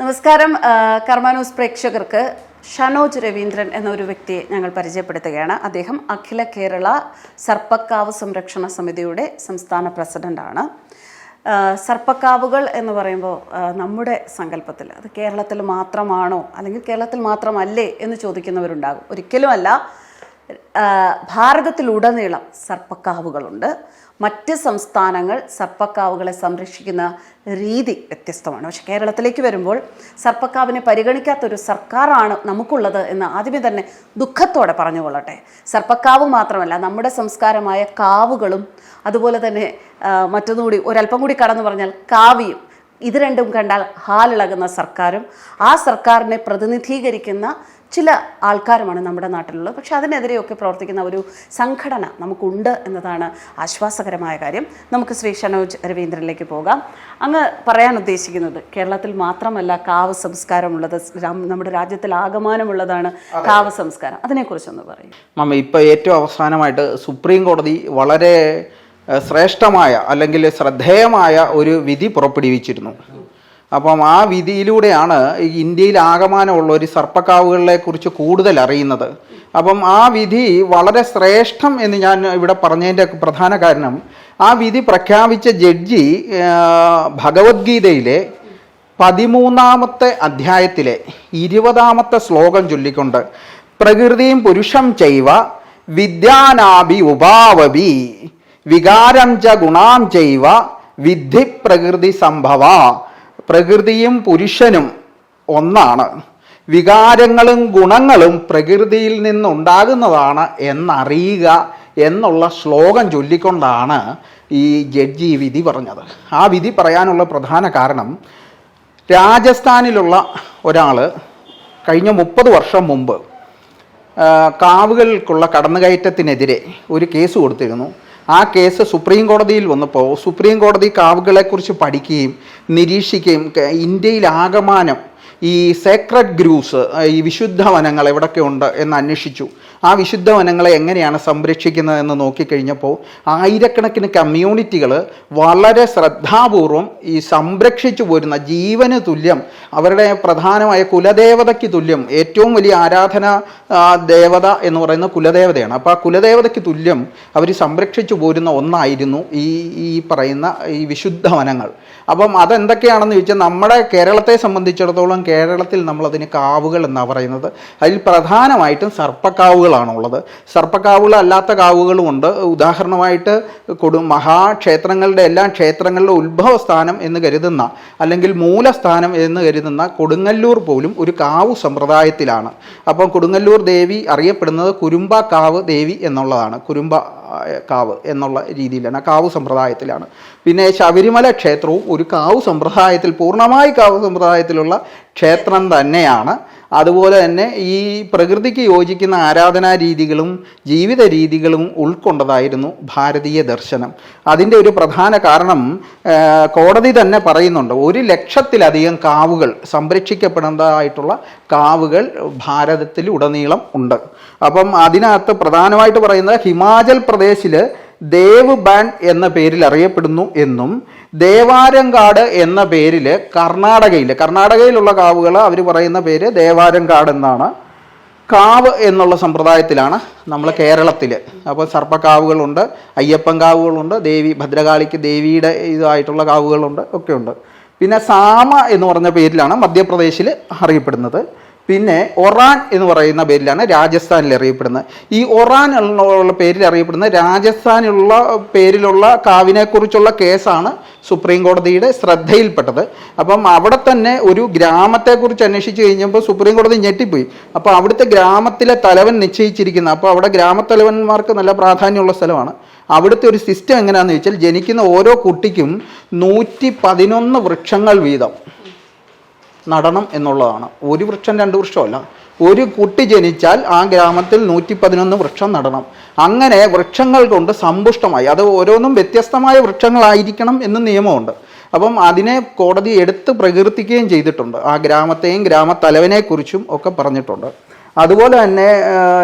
നമസ്കാരം കർമാനൂസ് പ്രേക്ഷകർക്ക് ഷനോജ് രവീന്ദ്രൻ എന്ന ഒരു വ്യക്തിയെ ഞങ്ങൾ പരിചയപ്പെടുത്തുകയാണ്. അദ്ദേഹം അഖില കേരള സർപ്പക്കാവ് സംരക്ഷണ സമിതിയുടെ സംസ്ഥാന പ്രസിഡന്റാണ്. ആ, സർപ്പക്കാവുകൾ എന്ന് പറയുമ്പോൾ നമ്മുടെ സങ്കല്പത്തിൽ അത് കേരളത്തിൽ മാത്രമാണോ അല്ലെങ്കിൽ കേരളത്തിൽ മാത്രമല്ലേ എന്ന് ചോദിക്കുന്നവരുണ്ടാകും. ഒരിക്കലുമല്ല ഭാരതത്തിലുടനീളം സർപ്പക്കാവുകളുണ്ട്. മറ്റ് സംസ്ഥാനങ്ങൾ സർപ്പക്കാവുകളെ സംരക്ഷിക്കുന്ന രീതി വ്യത്യസ്തമാണ്. പക്ഷെ കേരളത്തിലേക്ക് വരുമ്പോൾ സർപ്പക്കാവിനെ പരിഗണിക്കാത്തൊരു സർക്കാരാണ് നമുക്കുള്ളത് എന്ന് ആദ്യമേ തന്നെ ദുഃഖത്തോടെ പറഞ്ഞുകൊള്ളട്ടെ. സർപ്പക്കാവ് മാത്രമല്ല നമ്മുടെ സംസ്കാരമായ കാവുകളും അതുപോലെ തന്നെ മറ്റൊന്നുകൂടി ഒരല്പം കൂടി കടന്നു പറഞ്ഞാൽ കാവിയും ഇത് രണ്ടും കണ്ടാൽ ഹാലിളകുന്ന സർക്കാരും ആ സർക്കാരിനെ പ്രതിനിധീകരിക്കുന്ന ചില ആൾക്കാരുമാണ് നമ്മുടെ നാട്ടിലുള്ളത്. പക്ഷെ അതിനെതിരെയൊക്കെ പ്രവർത്തിക്കുന്ന ഒരു സംഘടന നമുക്കുണ്ട് എന്നതാണ് ആശ്വാസകരമായ കാര്യം. നമുക്ക് ശ്രീ ഷനോജ് രവീന്ദ്രനിലേക്ക് പോകാം. അങ്ങ് പറയാൻ ഉദ്ദേശിക്കുന്നത് കേരളത്തിൽ മാത്രമല്ല കാവ് സംസ്കാരമുള്ളത് നമ്മുടെ രാജ്യത്തിൽ ആകമാനമുള്ളതാണ് കാവ് സംസ്കാരം. അതിനെക്കുറിച്ചൊന്ന് പറയും. മമ്മ ഇപ്പോൾ ഏറ്റവും അവസാനമായിട്ട് സുപ്രീം കോടതി വളരെ ശ്രേഷ്ഠമായ അല്ലെങ്കിൽ ശ്രദ്ധേയമായ ഒരു വിധി പുറപ്പെടുവിച്ചിരുന്നു. അപ്പം ആ വിധിയിലൂടെയാണ് ഇന്ത്യയിൽ ആകമാനമുള്ള ഒരു സർപ്പക്കാവുകളെ കുറിച്ച് കൂടുതൽ അറിയുന്നത്. അപ്പം ആ വിധി വളരെ ശ്രേഷ്ഠം എന്ന് ഞാൻ ഇവിടെ പറഞ്ഞതിന്റെ പ്രധാന കാരണം ആ വിധി പ്രഖ്യാപിച്ച ജഡ്ജി ഭഗവത്ഗീതയിലെ പതിമൂന്നാമത്തെ അധ്യായത്തിലെ ഇരുപതാമത്തെ ശ്ലോകം ചൊല്ലിക്കൊണ്ട് പ്രകൃതിയും പുരുഷം ചെയ്വ വിദ്യാനാഭി ഉപാവപി വികാരം ച ഗുണാം ചൈവ വിധി പ്രകൃതി സംഭവ. പ്രകൃതിയും പുരുഷനും ഒന്നാണ്. വികാരങ്ങളും ഗുണങ്ങളും പ്രകൃതിയിൽ നിന്നുണ്ടാകുന്നതാണ് എന്നറിയുക എന്നുള്ള ശ്ലോകം ചൊല്ലിക്കൊണ്ടാണ് ഈ ജഡ്ജി വിധി പറഞ്ഞത്. ആ വിധി പറയാനുള്ള പ്രധാന കാരണം രാജസ്ഥാനിലുള്ള ഒരാൾ കഴിഞ്ഞ മുപ്പത് വർഷം മുമ്പ് കാവുകൾക്കുള്ള കടന്നുകയറ്റത്തിനെതിരെ ഒരു കേസ് കൊടുത്തിരുന്നു. ആ കേസ് സുപ്രീം കോടതിയിൽ വന്നപ്പോൾ സുപ്രീം കോടതി കാവുകളെക്കുറിച്ച് പഠിക്കുകയും നിരീക്ഷിക്കുകയും ഇന്ത്യയിൽ ആകമാനം ഈ സേക്രഡ് ഗ്രൂസ് ഈ വിശുദ്ധ വനങ്ങൾ എവിടൊക്കെ ഉണ്ട് എന്ന് അന്വേഷിച്ചു. ആ വിശുദ്ധ വനങ്ങളെ എങ്ങനെയാണ് സംരക്ഷിക്കുന്നതെന്ന് നോക്കിക്കഴിഞ്ഞപ്പോൾ ആയിരക്കണക്കിന് കമ്മ്യൂണിറ്റികൾ വളരെ ശ്രദ്ധാപൂർവം ഈ സംരക്ഷിച്ചു പോരുന്ന ജീവന് തുല്യം അവരുടെ പ്രധാനമായ കുലദേവതയ്ക്ക് തുല്യം ഏറ്റവും വലിയ ആരാധന ദേവത എന്ന് പറയുന്ന കുലദേവതയാണ്. അപ്പോൾ ആ കുലദേവതയ്ക്ക് തുല്യം അവർ സംരക്ഷിച്ചു പോരുന്ന ഒന്നായിരുന്നു ഈ ഈ പറയുന്ന ഈ വിശുദ്ധ വനങ്ങൾ. അപ്പം അതെന്തൊക്കെയാണെന്ന് ചോദിച്ചാൽ നമ്മുടെ കേരളത്തെ സംബന്ധിച്ചിടത്തോളം കേരളത്തിൽ നമ്മളതിന് കാവുകൾ എന്നാണ് പറയുന്നത്. അതിൽ പ്രധാനമായിട്ടും സർപ്പക്കാവുകളാണുള്ളത് സർപ്പക്കാവുകൾ അല്ലാത്ത കാവുകളുമുണ്ട് ഉദാഹരണമായിട്ട് കൊടു മഹാക്ഷേത്രങ്ങളുടെ എല്ലാ ക്ഷേത്രങ്ങളുടെ ഉത്ഭവസ്ഥാനം എന്ന് കരുതുന്ന അല്ലെങ്കിൽ മൂലസ്ഥാനം എന്ന് കരുതുന്ന കൊടുങ്ങല്ലൂർ പോലും ഒരു കാവു സമ്പ്രദായത്തിലാണ്. അപ്പോൾ കൊടുങ്ങല്ലൂർ ദേവി അറിയപ്പെടുന്നത് കുരുമ്പ കാവ് ദേവി എന്നുള്ളതാണ്. കുരുമ്പ കാവ് എന്നുള്ള രീതിയിലാണ്. കാവ് സമ്പ്രദായത്തിലാണ്. പിന്നെ ശബരിമല ക്ഷേത്രവും ഒരു കാവ് സമ്പ്രദായത്തിൽ പൂർണമായി കാവ് സമ്പ്രദായത്തിലുള്ള ക്ഷേത്രം തന്നെയാണ്. അതുപോലെ തന്നെ ഈ പ്രകൃതിക്ക് യോജിക്കുന്ന ആരാധനാ രീതികളും ജീവിത രീതികളും ഉൾക്കൊണ്ടതായിരുന്നു ഭാരതീയ ദർശനം. അതിന്റെ ഒരു പ്രധാന കാരണം കോടതി തന്നെ പറയുന്നുണ്ട് ഒരു ലക്ഷത്തിലധികം കാവുകൾ സംരക്ഷിക്കപ്പെടേണ്ടതായിട്ടുള്ള കാവുകൾ ഭാരതത്തിൽ ഉടനീളം ഉണ്ട്. അപ്പം അതിനകത്ത് പ്രധാനമായിട്ട് പറയുന്നത് ഹിമാചൽ പ്രദേശിൽ ദേവ് ബാൻ എന്ന പേരിൽ അറിയപ്പെടുന്നു എന്നും ദേവാരങ്കാട് എന്ന പേരിൽ കർണാടകയിൽ കർണാടകയിലുള്ള കാവുകൾ അവർ പറയുന്ന പേര് ദേവാരങ്കാട് എന്നാണ്. കാവ് എന്നുള്ള സമ്പ്രദായത്തിലാണ് നമ്മൾ കേരളത്തിൽ അപ്പോൾ സർപ്പക്കാവുകളുണ്ട് അയ്യപ്പൻ കാവുകളുണ്ട് ദേവി ഭദ്രകാളിക്ക് ദേവിയുടെ ഇതായിട്ടുള്ള കാവുകളുണ്ട് ഒക്കെയുണ്ട്. പിന്നെ സാമ എന്ന് പറഞ്ഞ പേരിലാണ് മധ്യപ്രദേശിൽ അറിയപ്പെടുന്നത്. പിന്നെ ഒറാൻ എന്ന് പറയുന്ന പേരിലാണ് രാജസ്ഥാനിൽ അറിയപ്പെടുന്നത്. ഈ ഒറാൻ എന്നുള്ള പേരിൽ അറിയപ്പെടുന്ന രാജസ്ഥാനിലുള്ള പേരിലുള്ള കാവിനെക്കുറിച്ചുള്ള കേസാണ് സുപ്രീം കോടതിയുടെ ശ്രദ്ധയിൽപ്പെട്ടത്. അപ്പം അവിടെ തന്നെ ഒരു ഗ്രാമത്തെക്കുറിച്ച് അന്വേഷിച്ച് കഴിഞ്ഞപ്പോൾ സുപ്രീം കോടതി ഞെട്ടിപ്പോയി. അപ്പോൾ അവിടുത്തെ ഗ്രാമത്തിലെ തലവൻ നിശ്ചയിച്ചിരിക്കുന്ന അപ്പോൾ അവിടെ ഗ്രാമത്തലവന്മാർക്ക് നല്ല പ്രാധാന്യമുള്ള സ്ഥലമാണ്. അവിടുത്തെ ഒരു സിസ്റ്റം എങ്ങനെയാണെന്ന് വെച്ചാൽ ജനിക്കുന്ന ഓരോ കുട്ടിക്കും നൂറ്റി വൃക്ഷങ്ങൾ വീതം. നടണം എന്നുള്ളതാണ്. ഒരു വൃക്ഷം രണ്ട് വൃക്ഷമല്ല. ഒരു കുട്ടി ജനിച്ചാൽ ആ ഗ്രാമത്തിൽ നൂറ്റി പതിനൊന്ന് വൃക്ഷം നടണം. അങ്ങനെ വൃക്ഷങ്ങൾ കൊണ്ട് സമ്പുഷ്ടമായി അത് ഓരോന്നും വ്യത്യസ്തമായ വൃക്ഷങ്ങളായിരിക്കണം എന്ന് നിയമമുണ്ട്. അപ്പം അതിനെ കോടതി എടുത്ത് പ്രകീർത്തിക്കുകയും ചെയ്തിട്ടുണ്ട്. ആ ഗ്രാമത്തെയും ഗ്രാമത്തലവനെക്കുറിച്ചും ഒക്കെ പറഞ്ഞിട്ടുണ്ട്. അതുപോലെ തന്നെ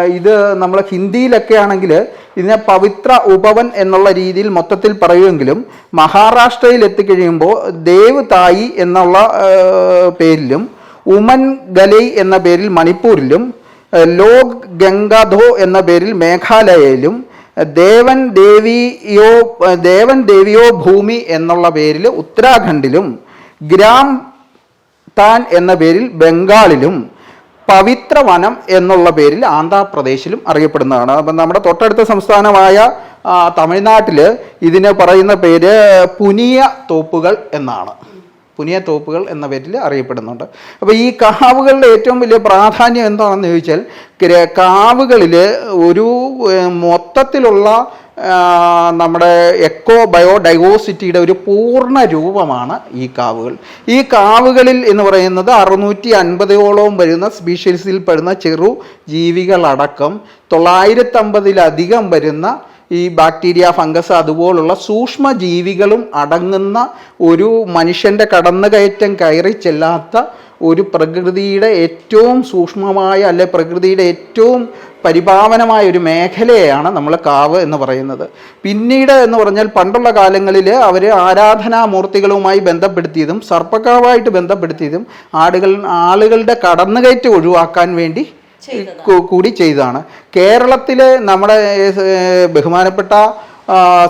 ഇത് നമ്മൾ ഹിന്ദിയിലൊക്കെ ആണെങ്കിൽ ഇതിനെ പവിത്ര ഉപവൻ എന്നുള്ള രീതിയിൽ മൊത്തത്തിൽ പറയുമെങ്കിലും മഹാരാഷ്ട്രയിൽ എത്തിക്കഴിയുമ്പോൾ ദേവ് തായി എന്നുള്ള പേരിലും ഉമൻ ഗലൈ എന്ന പേരിൽ മണിപ്പൂരിലും ലോക് ഗംഗാധോ എന്ന പേരിൽ മേഘാലയയിലും ദേവൻ ദേവിയോ ദേവൻ ദേവിയോ ഭൂമി എന്നുള്ള പേരിൽ ഉത്തരാഖണ്ഡിലും ഗ്രാം താൻ എന്ന പേരിൽ ബംഗാളിലും പവിത്ര വനം എന്നുള്ള പേരിൽ ആന്ധ്രാപ്രദേശിലും അറിയപ്പെടുന്നതാണ്. അപ്പം നമ്മുടെ തൊട്ടടുത്ത സംസ്ഥാനമായ തമിഴ്നാട്ടിൽ ഇതിന് പറയുന്ന പേര് പുനിയ തോപ്പുകൾ എന്നാണ്. പുനിയ തോപ്പുകൾ എന്ന പേരിൽ അറിയപ്പെടുന്നുണ്ട്. അപ്പോൾ ഈ കാവുകളുടെ ഏറ്റവും വലിയ പ്രാധാന്യം എന്താണെന്ന് ചോദിച്ചാൽ കാവുകളിൽ ഒരു മൊത്തത്തിലുള്ള നമ്മുടെ എക്കോ ബയോഡൈവേഴ്സിറ്റിയുടെ ഒരു പൂർണ രൂപമാണ് ഈ കാവുകൾ. ഈ കാവുകളിൽ എന്ന് പറയുന്നത് അറുന്നൂറ്റി അൻപതോളം വരുന്ന സ്പീഷീസിൽ പെടുന്ന ചെറു ജീവികളടക്കം തൊള്ളായിരത്തമ്പതിലധികം വരുന്ന ഈ ബാക്ടീരിയ ഫംഗസ് അതുപോലുള്ള സൂക്ഷ്മ ജീവികളും അടങ്ങുന്ന ഒരു മനുഷ്യന്റെ കടന്നുകയറ്റം കയറി ചെല്ലാത്ത ഒരു പ്രകൃതിയുടെ ഏറ്റവും സൂക്ഷ്മമായ അല്ലെ പ്രകൃതിയുടെ ഏറ്റവും പരിപാവനമായ ഒരു മേഖലയാണ് നമ്മൾ കാവ് എന്ന് പറയുന്നത്. പിന്നീട് എന്ന് പറഞ്ഞാൽ പണ്ടുള്ള കാലങ്ങളിൽ അവർ ആരാധനാമൂർത്തികളുമായി ബന്ധപ്പെടുത്തിയതും സർപ്പക്കാവായിട്ട് ബന്ധപ്പെടുത്തിയതും ആടുകൾ ആളുകളുടെ കടന്നുകയറ്റം ഒഴിവാക്കാൻ വേണ്ടി കൂടി ചെയ്തതാണ്. കേരളത്തിലെ നമ്മുടെ ബഹുമാനപ്പെട്ട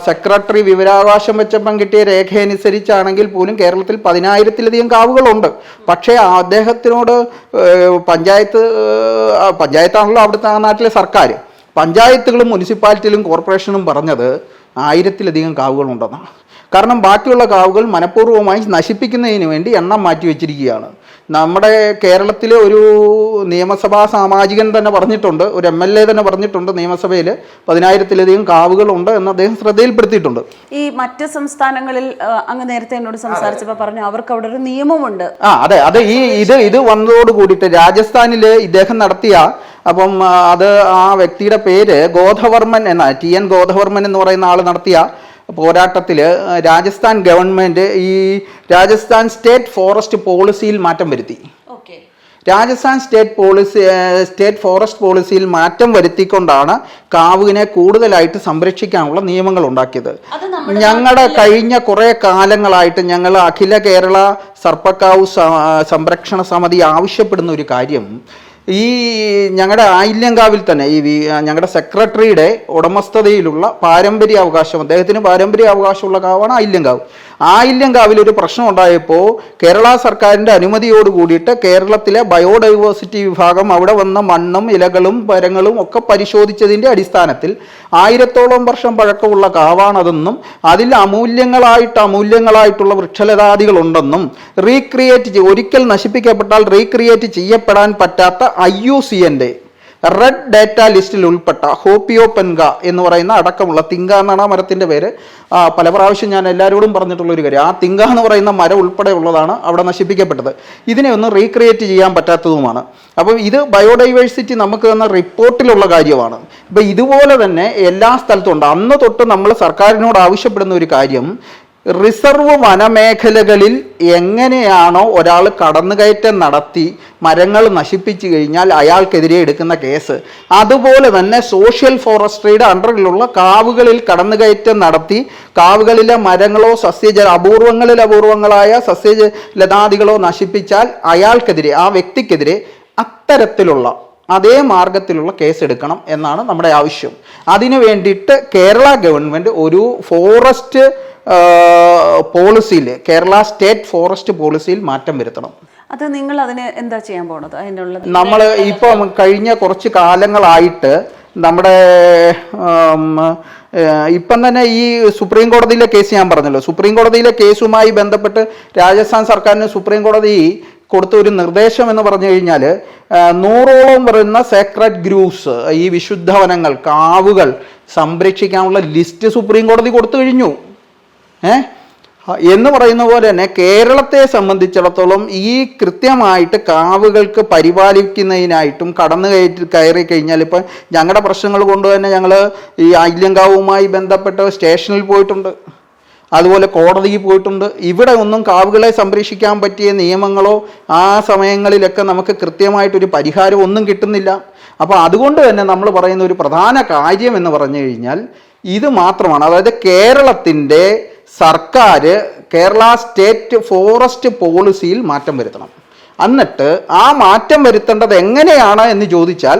സെക്രട്ടറി വിവരാവകാശം വെച്ചപ്പം കിട്ടിയ രേഖയനുസരിച്ചാണെങ്കിൽ പോലും കേരളത്തിൽ പതിനായിരത്തിലധികം കാവുകളുണ്ട്. പക്ഷേ അദ്ദേഹത്തിനോട് പഞ്ചായത്ത് പഞ്ചായത്താണല്ലോ അവിടുത്തെ നാട്ടിലെ സർക്കാർ പഞ്ചായത്തുകളും മുനിസിപ്പാലിറ്റിയിലും കോർപ്പറേഷനും പറഞ്ഞത് ആയിരത്തിലധികം കാവുകളുണ്ടെന്നാണ്. കാരണം ബാക്കിയുള്ള കാവുകൾ മനഃപൂർവമായി നശിപ്പിക്കുന്നതിന് വേണ്ടി എണ്ണം മാറ്റി വെച്ചിരിക്കുകയാണ് നമ്മുടെ കേരളത്തിലെ ഒരു നിയമസഭാ സാമാജികൻ തന്നെ പറഞ്ഞിട്ടുണ്ട് ഒരു എം എൽ എ തന്നെ പറഞ്ഞിട്ടുണ്ട് നിയമസഭയിൽ പതിനായിരത്തിലധികം കാവുകളുണ്ട് എന്ന് അദ്ദേഹം ശ്രദ്ധയിൽപ്പെടുത്തിയിട്ടുണ്ട്. ഈ മറ്റ് സംസ്ഥാനങ്ങളിൽ അങ്ങ് നേരത്തെ എന്നോട് സംസാരിച്ചപ്പോൾ പറഞ്ഞു അവർക്ക് അവിടെ ഒരു നിയമമുണ്ട്. ആ അതെ അതെ ഈ ഇത് ഇത് വന്നതോട് കൂടിയിട്ട് രാജസ്ഥാനിൽ ഇദ്ദേഹം നടത്തിയ അപ്പം അത് ആ വ്യക്തിയുടെ പേര് ഗോധവർമ്മൻ എന്ന ടി എൻ ഗോധവർമ്മൻ എന്ന് പറയുന്ന ആൾ നടത്തിയ പോരാട്ടത്തിൽ രാജസ്ഥാൻ ഗവൺമെന്റ് ഈ രാജസ്ഥാൻ സ്റ്റേറ്റ് ഫോറസ്റ്റ് പോളിസിയിൽ മാറ്റം വരുത്തി. Rajasthan state policy state forest പോളിസിയിൽ മാറ്റം വരുത്തിക്കൊണ്ടാണ് കാവുവിനെ കൂടുതലായിട്ട് സംരക്ഷിക്കാനുള്ള നിയമങ്ങൾ ഉണ്ടാക്കിയത്. ഞങ്ങളുടെ കഴിഞ്ഞ കുറേ കാലങ്ങളായിട്ട് ഞങ്ങൾ അഖില കേരള സർപ്പക്കാവ് സംരക്ഷണ സമിതി ആവശ്യപ്പെടുന്ന ഒരു കാര്യം ഈ ഞങ്ങളുടെ ആയില്യങ്കാവിൽ തന്നെ ഈ ഞങ്ങളുടെ സെക്രട്ടറിയുടെ ഉടമസ്ഥതയിലുള്ള പാരമ്പര്യ അവകാശം അദ്ദേഹത്തിന് പാരമ്പര്യ അവകാശമുള്ള കാവാണ് ആയില്യങ്കാവ്. ആയില്യങ്കാവിൽ പ്രശ്നം ഉണ്ടായപ്പോൾ കേരള സർക്കാരിന്റെ അനുമതിയോട് കൂടിയിട്ട് കേരളത്തിലെ ബയോഡൈവേഴ്സിറ്റി വിഭാഗം അവിടെ വന്ന മണ്ണും ഇലകളും മരങ്ങളും ഒക്കെ പരിശോധിച്ചതിന്റെ അടിസ്ഥാനത്തിൽ ആയിരത്തോളം വർഷം പഴക്കമുള്ള കാവാണതെന്നും അതിൽ അമൂല്യങ്ങളായിട്ട് അമൂല്യങ്ങളായിട്ടുള്ള വൃക്ഷലതാദികളുണ്ടെന്നും റീക്രിയേറ്റ് ഒരിക്കൽ നശിപ്പിക്കപ്പെട്ടാൽ റീക്രിയേറ്റ് ചെയ്യപ്പെടാൻ പറ്റാത്ത ഐ യു സി എന്റെ റെഡ് ഡാറ്റ ലിസ്റ്റിൽ ഉൾപ്പെട്ട ഹോപ്പിയോ പെൻഗ എന്ന് പറയുന്ന അടക്കമുള്ള തിങ്ക എന്നാണ് ആ മരത്തിന്റെ പേര്. പല പ്രാവശ്യം ഞാൻ എല്ലാവരോടും പറഞ്ഞിട്ടുള്ള ഒരു കാര്യം. ആ തിങ്ക എന്ന് പറയുന്ന മരം ഉൾപ്പെടെ ഉള്ളതാണ് അവിടെ നശിപ്പിക്കപ്പെട്ടത്. ഇതിനെ ഒന്ന് റീക്രിയേറ്റ് ചെയ്യാൻ പറ്റാത്തതുമാണ്. അപ്പം ഇത് ബയോഡൈവേഴ്സിറ്റി നമുക്ക് തന്ന റിപ്പോർട്ടിലുള്ള കാര്യമാണ്. അപ്പം ഇതുപോലെ തന്നെ എല്ലാ സ്ഥലത്തും ഉണ്ട്. അന്ന് തൊട്ട് നമ്മൾ സർക്കാരിനോട് ആവശ്യപ്പെടുന്ന ഒരു കാര്യം റിസർവ് വനമേഖലകളിൽ എങ്ങനെയാണോ ഒരാൾ കടന്നുകയറ്റം നടത്തി മരങ്ങൾ നശിപ്പിച്ചു കഴിഞ്ഞാൽ അയാൾക്കെതിരെ എടുക്കുന്ന കേസ്. അതുപോലെ തന്നെ സോഷ്യൽ ഫോറസ്ട്രിയുടെ അണ്ടറിലുള്ള കാവുകളിൽ കടന്നുകയറ്റം നടത്തി കാവുകളിലെ മരങ്ങളോ സസ്യജ അപൂർവങ്ങളിൽ അപൂർവങ്ങളായ സസ്യ ലതാദികളോ നശിപ്പിച്ചാൽ അയാൾക്കെതിരെ ആ വ്യക്തിക്കെതിരെ അത്തരത്തിലുള്ള അതേ മാർഗത്തിലുള്ള കേസ് എടുക്കണം എന്നാണ് നമ്മുടെ ആവശ്യം. അതിനു വേണ്ടിയിട്ട് കേരള ഗവൺമെന്റ് ഒരു ഫോറസ്റ്റ് പോളിസിയിൽ കേരള സ്റ്റേറ്റ് ഫോറസ്റ്റ് പോളിസിയിൽ മാറ്റം വരുത്തണം. അത് നിങ്ങൾ അതിന് എന്താ ചെയ്യാൻ പോണത്? അതിനുള്ള നമ്മൾ ഇപ്പം കഴിഞ്ഞ കുറച്ച് കാലങ്ങളായിട്ട് നമ്മുടെ ഇപ്പം തന്നെ ഈ സുപ്രീം കോടതിയിലെ കേസ് ഞാൻ പറഞ്ഞല്ലോ. സുപ്രീം കോടതിയിലെ കേസുമായി ബന്ധപ്പെട്ട് രാജസ്ഥാൻ സർക്കാരിന് സുപ്രീം കോടതി കൊടുത്ത ഒരു നിർദ്ദേശം എന്ന് പറഞ്ഞു കഴിഞ്ഞാൽ നൂറോളം വരുന്ന സേക്രഡ് ഗ്രൂപ്സ് ഈ വിശുദ്ധ വനങ്ങൾ കാവുകൾ സംരക്ഷിക്കാനുള്ള ലിസ്റ്റ് സുപ്രീം കോടതി കൊടുത്തു കഴിഞ്ഞു. ഏ? എന്ന് പറയുന്ന പോലെ തന്നെ കേരളത്തെ സംബന്ധിച്ചിടത്തോളം ഈ കൃത്യമായിട്ട് കാവുകൾക്ക് പരിപാലിക്കുന്നതിനായിട്ടും കടന്നു കയറ്റി കയറി കഴിഞ്ഞാൽ ഇപ്പം ഞങ്ങളുടെ പ്രശ്നങ്ങൾ കൊണ്ട് തന്നെ ഞങ്ങൾ ഈ അയ്യങ്കാവുമായി ബന്ധപ്പെട്ട് സ്റ്റേഷനിൽ പോയിട്ടുണ്ട്. അതുപോലെ കോടതിയിൽ പോയിട്ടുണ്ട്. ഇവിടെ ഒന്നും കാവുകളെ സംരക്ഷിക്കാൻ പറ്റിയ നിയമങ്ങളോ ആ സമയങ്ങളിലൊക്കെ നമുക്ക് കൃത്യമായിട്ടൊരു പരിഹാരം ഒന്നും കിട്ടുന്നില്ല. അപ്പോൾ അതുകൊണ്ട് തന്നെ നമ്മൾ പറയുന്ന ഒരു പ്രധാന കാര്യം എന്ന് പറഞ്ഞു കഴിഞ്ഞാൽ ഇത് മാത്രമാണ്. അതായത് കേരളത്തിന്റെ സർക്കാർ കേരള സ്റ്റേറ്റ് ഫോറസ്റ്റ് പോളിസിയിൽ മാറ്റം വരുത്തണം. എന്നിട്ട് ആ മാറ്റം വരുത്തേണ്ടത് എങ്ങനെയാണ് എന്ന് ചോദിച്ചാൽ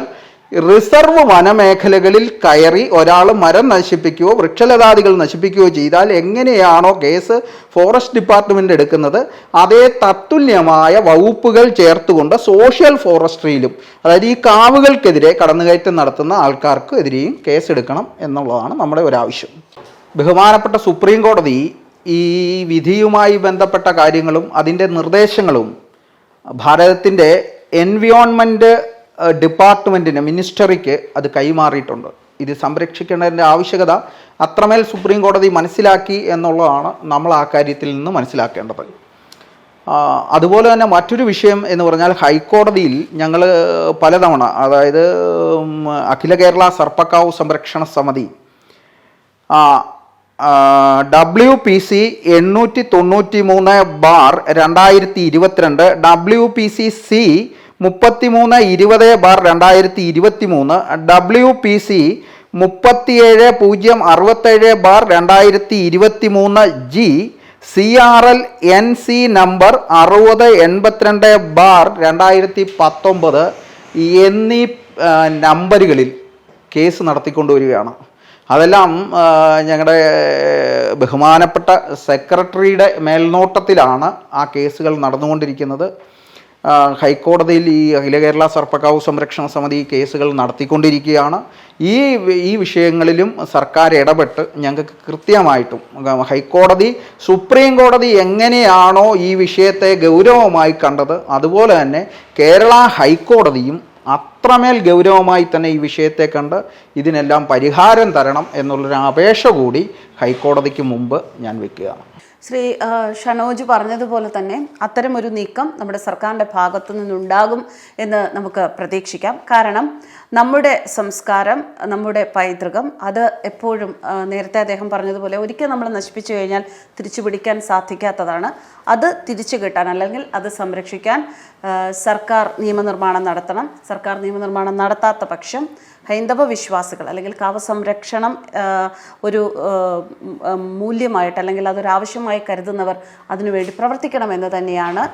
റിസർവ് വനമേഖലകളിൽ കയറി ഒരാൾ മരം നശിപ്പിക്കുകയോ വൃക്ഷലതാദികൾ നശിപ്പിക്കുകയോ ചെയ്താൽ എങ്ങനെയാണോ കേസ് ഫോറസ്റ്റ് ഡിപ്പാർട്ട്മെന്റ് എടുക്കുന്നത്. അതേ തത്തുല്യമായ വകുപ്പുകൾ ചേർത്തുകൊണ്ട് സോഷ്യൽ ഫോറസ്ട്രിയിലും അതായത് ഈ കാവുകൾക്കെതിരെ കടന്നുകയറ്റം നടത്തുന്ന ആൾക്കാർക്ക് എതിരെയും കേസെടുക്കണം എന്നുള്ളതാണ് നമ്മുടെ ഒരാവശ്യം. ബഹുമാനപ്പെട്ട സുപ്രീം കോടതി ഈ വിധിയുമായി ബന്ധപ്പെട്ട കാര്യങ്ങളും അതിന്റെ നിർദ്ദേശങ്ങളും ഭാരതത്തിന്റെ എൻവിയോൺമെന്റ് ഡിപ്പാർട്ട്മെന്റിന് മിനിസ്റ്ററിക്ക് അത് കൈമാറിയിട്ടുണ്ട്. ഇത് സംരക്ഷിക്കേണ്ടതിന്റെ ആവശ്യകത അത്രമേൽ സുപ്രീം കോടതി മനസ്സിലാക്കി എന്നുള്ളതാണ് നമ്മൾ ആ കാര്യത്തിൽ നിന്ന് മനസ്സിലാക്കേണ്ടത്. അതുപോലെ തന്നെ മറ്റൊരു വിഷയം എന്ന് പറഞ്ഞാൽ ഹൈക്കോടതിയിൽ ഞങ്ങൾ പലതവണ അതായത് അഖില കേരള സർപ്പക്കാവ് സംരക്ഷണ സമിതി ഡബ്ല്യു പി സി എണ്ണൂറ്റി തൊണ്ണൂറ്റി മൂന്ന് ബാർ രണ്ടായിരത്തി ഇരുപത്തിരണ്ട് ഡബ്ല്യു പി സി സി മുപ്പത്തി മൂന്ന് ഇരുപത് ബാർ രണ്ടായിരത്തി ഇരുപത്തി മൂന്ന് ഡബ്ല്യു പി സി മുപ്പത്തിയേഴ് പൂജ്യം അറുപത്തേഴ് ബാർ രണ്ടായിരത്തി ഇരുപത്തി മൂന്ന് G C R L N C number അറുപത് എൺപത്തിരണ്ട് ബാർ രണ്ടായിരത്തി പത്തൊമ്പത് എന്നീ നമ്പറുകളിൽ കേസ് നടത്തിക്കൊണ്ടുവരികയാണ്. അതെല്ലാം ഞങ്ങളുടെ ബഹുമാനപ്പെട്ട സെക്രട്ടറിയുടെ മേൽനോട്ടത്തിലാണ് ആ കേസുകൾ നടന്നുകൊണ്ടിരിക്കുന്നത്. ഹൈക്കോടതിയിൽ ഈ അഖില കേരള സർപ്പക്കാവ് സംരക്ഷണ സമിതി കേസുകൾ നടത്തിക്കൊണ്ടിരിക്കുകയാണ്. ഈ ഈ വിഷയങ്ങളിലും സർക്കാർ ഇടപെട്ട് ഞങ്ങൾക്ക് കൃത്യമായിട്ടും ഹൈക്കോടതി സുപ്രീം കോടതി എങ്ങനെയാണോ ഈ വിഷയത്തെ ഗൗരവമായി കണ്ടത് അതുപോലെ തന്നെ കേരള ഹൈക്കോടതിയും അത്രമേൽ ഗൗരവമായി തന്നെ ഈ വിഷയത്തെ കണ്ട് ഇതിനെല്ലാം പരിഹാരം തരണം എന്നുള്ളൊരു അപേക്ഷ കൂടി ഹൈക്കോടതിക്ക് മുമ്പ് ഞാൻ വെക്കുകയാണ് ശ്രീ ഷനോജ് പറഞ്ഞതുപോലെ തന്നെ അത്തരമൊരു നീക്കം നമ്മുടെ സർക്കാരിന്റെ ഭാഗത്തു നിന്നുണ്ടാകും എന്ന് നമുക്ക് പ്രതീക്ഷിക്കാം. കാരണം നമ്മുടെ സംസ്കാരം നമ്മുടെ പൈതൃകം അത് എപ്പോഴും നേരത്തെ അദ്ദേഹം പറഞ്ഞതുപോലെ ഒരിക്കൽ നമ്മൾ നശിപ്പിച്ചു കഴിഞ്ഞാൽ തിരിച്ചു പിടിക്കാൻ സാധിക്കാത്തതാണ്. അത് തിരിച്ചു കിട്ടാൻ അല്ലെങ്കിൽ അത് സംരക്ഷിക്കാൻ സർക്കാർ നിയമനിർമ്മാണം നടത്തണം. സർക്കാർ നിയമനിർമ്മാണം നടത്താത്ത പക്ഷം ഹൈന്ദവ വിശ്വാസികൾ അല്ലെങ്കിൽ കാവസംരക്ഷണം ഒരു മൂല്യമായിട്ട് അല്ലെങ്കിൽ അതൊരു ആവശ്യമായി കരുതുന്നവർ അതിനുവേണ്ടി പ്രവർത്തിക്കണമെന്ന് തന്നെയാണ്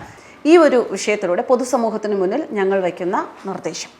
ഈ ഒരു വിഷയത്തിലൂടെ പൊതുസമൂഹത്തിന് മുന്നിൽ ഞങ്ങൾ വയ്ക്കുന്ന നിർദ്ദേശം.